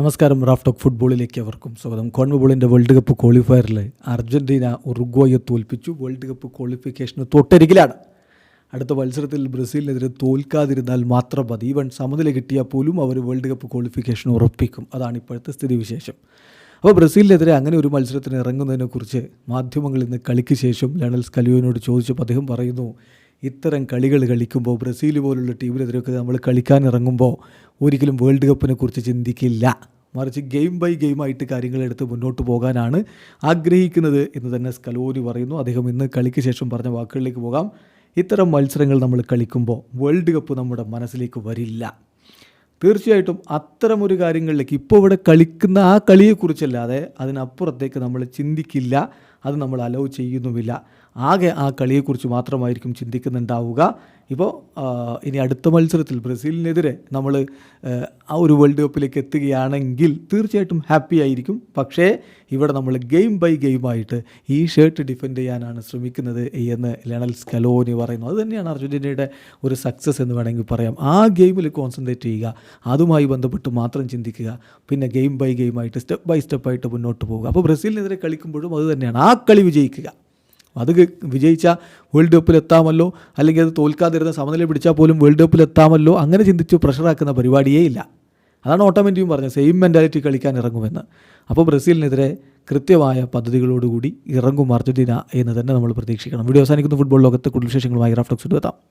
നമസ്കാരം റാഫ്റ്റോക്ക് ഫുട്ബോളിലേക്ക് അവർക്കും സ്വാഗതം. കോൺമബോളിന്റെ വേൾഡ് കപ്പ് ക്വാളിഫയറിൽ അർജന്റീന ഉറുഗ്വയെ തോൽപ്പിച്ചു. വേൾഡ് കപ്പ് ക്വാളിഫിക്കേഷന് തൊട്ടരികിലാണ്. അടുത്ത മത്സരത്തിൽ ബ്രസീലിനെതിരെ തോൽക്കാതിരുന്നാൽ മാത്രം മതി. ഈവൻ സമനില കിട്ടിയാൽ പോലും അവർ വേൾഡ് കപ്പ് ക്വാളിഫിക്കേഷൻ ഉറപ്പിക്കും. അതാണ് ഇപ്പോഴത്തെ സ്ഥിതിവിശേഷം. അപ്പോൾ ബ്രസീലിനെതിരെ അങ്ങനെ ഒരു മത്സരത്തിന് ഇറങ്ങുന്നതിനെക്കുറിച്ച് മാധ്യമങ്ങൾ ഇന്ന് കളിക്ക് ശേഷം ലണൽ സ്കലിയോനോട് ചോദിച്ചപ്പോൾ അദ്ദേഹം പറയുന്നു ഇത്തരം കളികൾ കളിക്കുമ്പോൾ ബ്രസീൽ പോലുള്ള ടീമിനെതിരെയൊക്കെ നമ്മൾ കളിക്കാൻ ഇറങ്ങുമ്പോൾ ഒരിക്കലും വേൾഡ് കപ്പിനെ കുറിച്ച് ചിന്തിക്കില്ല. മറിച്ച് ഗെയിം ബൈ ഗെയിമായിട്ട് കാര്യങ്ങളെടുത്ത് മുന്നോട്ട് പോകാനാണ് ആഗ്രഹിക്കുന്നത് എന്ന് തന്നെ സ്കലോനി പറയുന്നു. അദ്ദേഹം ഇന്ന് കളിക്ക് ശേഷം പറഞ്ഞ വാക്കുകളിലേക്ക് പോകാം. ഇത്തരം മത്സരങ്ങൾ നമ്മൾ കളിക്കുമ്പോൾ വേൾഡ് കപ്പ് നമ്മുടെ മനസ്സിലേക്ക് വരില്ല. തീർച്ചയായിട്ടും അത്തരമൊരു കാര്യങ്ങളിലേക്ക് ഇപ്പോൾ ഇവിടെ കളിക്കുന്ന ആ കളിയെക്കുറിച്ചല്ലാതെ അതിനപ്പുറത്തേക്ക് നമ്മൾ ചിന്തിക്കില്ല. അത് നമ്മൾ അലോ ചെയ്യുന്നുമില്ല. ആകെ ആ കളിയെക്കുറിച്ച് മാത്രമായിരിക്കും ചിന്തിക്കുന്നുണ്ടാവുക. ഇപ്പോൾ ഇനി അടുത്ത മത്സരത്തിൽ ബ്രസീലിനെതിരെ നമ്മൾ ആ ഒരു വേൾഡ് കപ്പിലേക്ക് എത്തുകയാണെങ്കിൽ തീർച്ചയായിട്ടും ഹാപ്പി ആയിരിക്കും. പക്ഷേ ഇവിടെ നമ്മൾ ഗെയിം ബൈ ഗെയിമായിട്ട് ഈ ഷർട്ട് ഡിഫെൻഡ് ചെയ്യാനാണ് ശ്രമിക്കുന്നത് എന്ന് ലണൽ സ്കലോനി പറയുന്നു. അത് തന്നെയാണ് അർജന്റീനയുടെ ഒരു സക്സസ് എന്ന് വേണമെങ്കിൽ പറയാം. ആ ഗെയിമിൽ കോൺസെൻട്രേറ്റ് ചെയ്യുക. അതുമായി ബന്ധപ്പെട്ട് മാത്രം ചിന്തിക്കുക. പിന്നെ ഗെയിം ബൈ ഗെയിമായിട്ട് സ്റ്റെപ്പ് ബൈ സ്റ്റെപ്പായിട്ട് മുന്നോട്ട് പോവുക. അപ്പോൾ ബ്രസീലിനെതിരെ കളിക്കുമ്പോഴും അതുതന്നെയാണ് ആ കളി വിജയിക്കുക. അത് വിജയിച്ചാൽ വിജയിച്ച വേൾഡ് കപ്പിൽ എത്താമല്ലോ അല്ലെങ്കിൽ അത് തോൽക്കാതിരുന്ന സമനില പിടിച്ചാൽ പോലും വേൾഡ് കപ്പിൽ എത്താമല്ലോ അങ്ങനെ ചിന്തിച്ച് പ്രഷറാക്കുന്ന പരിപാടിയേ ഇല്ല. അതാണ് ഓട്ടോമാറ്റിക്കും പറഞ്ഞത്. സെയിം മെന്റാലിറ്റി കളിക്കാൻ ഇറങ്ങുമെന്ന്. അപ്പോൾ ബ്രസീലിനെതിരെ കൃത്യമായ പദ്ധതികളോടുകൂടി ഇറങ്ങും അർജന്റീന എന്ന് തന്നെ നമ്മൾ പ്രതീക്ഷിക്കണം. വീഡിയോ അവസാനിക്കുന്ന. ഫുട്ബോൾ ലോകത്തെ കൂടുതൽ വിശേഷങ്ങളുമായി റാഫ്റ്റോക്സ് എത്താം.